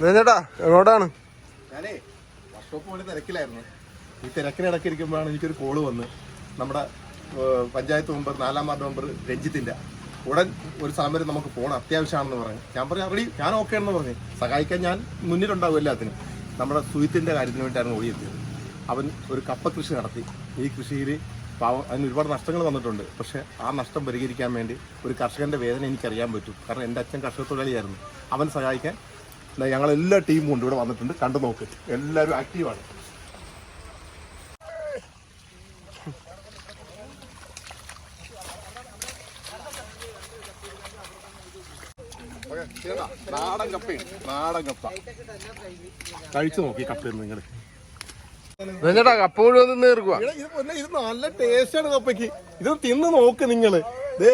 ചേട്ടാ? എങ്ങോട്ടാണ് വർക്ക്ഷോപ്പ് തിരക്കിലായിരുന്നു. ഈ തിരക്കിനിടയ്ക്ക് ഇരിക്കുമ്പോഴാണ് എനിക്കൊരു കോൾ വന്ന്. നമ്മുടെ പഞ്ചായത്ത് മെമ്പർ നാലാം വാർഡ് മെമ്പർ രഞ്ജിത്തിന്റെ. ഉടൻ ഒരു സമരം നമുക്ക് പോകണം അത്യാവശ്യമാണെന്ന് പറഞ്ഞു. ഞാൻ പറഞ്ഞു റെഡി ഞാൻ ഓക്കെ ആണെന്ന് പറഞ്ഞു. സഹായിക്കാൻ ഞാൻ മുന്നിലുണ്ടാവും എല്ലാത്തിനും. നമ്മുടെ സുഹിത്തിന്റെ കാര്യത്തിന് വേണ്ടിയായിരുന്നു ഓടിയെത്തിയത് അവൻ ഒരു കപ്പ കൃഷി നടത്തി. ഈ കൃഷിയിൽ പാവം അതിന് ഒരുപാട് നഷ്ടങ്ങൾ വന്നിട്ടുണ്ട്. പക്ഷേ ആ നഷ്ടം പരിഹരിക്കാൻ വേണ്ടി ഒരു കർഷകന്റെ വേദന എനിക്കറിയാൻ പറ്റും. കാരണം എന്റെ അച്ഛൻ കർഷക തൊഴിലാളിയായിരുന്നു അവൻ സഹായിക്കാൻ ഞങ്ങൾ എല്ലാ ടീമും ഉണ്ട് ഇവിടെ വന്നിട്ടുണ്ട്. കണ്ടു നോക്ക്. എല്ലാവരും ആക്റ്റീവാണ് നാടൻ കപ്പയാണ് നാടൻ കപ്പ. കഴിച്ചു നോക്കി കപ്പ നിങ്ങൾ എന്നിട്ടാ കപ്പ മുഴുവൻ നേർക്കുക തീർക്കുക ഇത് നല്ല ടേസ്റ്റാണ് കപ്പയ്ക്ക്. ഇത് തിന്ന് നോക്ക് നിങ്ങൾ. ദേ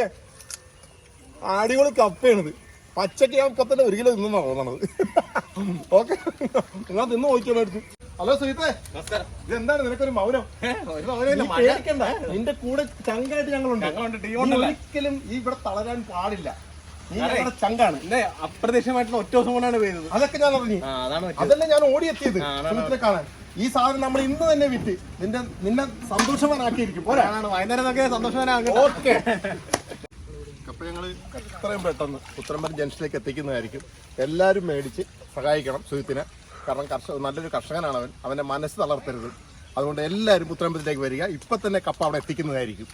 അടിപൊളി കപ്പയാണിത്. പച്ചക്ക് ഞാൻ ഇപ്പൊ തന്നെ ഒരു കിലോ തിന്നാ തോന്നണത്. ഓക്കെ. നിങ്ങൾ തിന്ന് നോക്കിയോ എടുത്ത് ഹലോ സുഹൃത്തെ. ഇതെന്താണ് നിനക്കൊരു മൗനം? നിന്റെ കൂടെ ചങ്കായിട്ട് ഞങ്ങളുണ്ട്. ഒരിക്കലും ഈ ഇവിടെ തളരാൻ പാടില്ല. ചങ്കാണ്. അപ്രതീക്ഷിതമായിട്ടുള്ള ഒറ്റ ദിവസം കൊണ്ടാണ് പെയ്തത്. അതൊക്കെ ഞാൻ അറിഞ്ഞു. അതല്ലേ ഞാൻ ഓടിയെത്തിയത്. സുഹൃത്തിനെ കാണാൻ. ഈ സാധനം നമ്മൾ ഇന്ന് തന്നെ വിറ്റ്. നിന്റെ നിന്നെ സന്തോഷവാനാക്കിയിരിക്കും. വൈകുന്നേരം സന്തോഷവാനാകും ഓക്കെ. അപ്പൊ ഞങ്ങൾ എത്രയും പെട്ടെന്ന് ഉത്തരമ്പരം ജംഗ്ഷനിലേക്ക് എത്തിക്കുന്നതായിരിക്കും. എല്ലാവരും മേടിച്ച് സഹായിക്കണം സുഹൃത്തിനെ. കാരണം കർഷക നല്ലൊരു കർഷകനാണ് അവൻ. അവന്റെ മനസ്സ് തളർത്തരുത്. അതുകൊണ്ട് എല്ലാവരും ഉത്തരമ്പരത്തിലേക്ക് വരിക. ഇപ്പം തന്നെ കപ്പ അവിടെ എത്തിക്കുന്നതായിരിക്കും.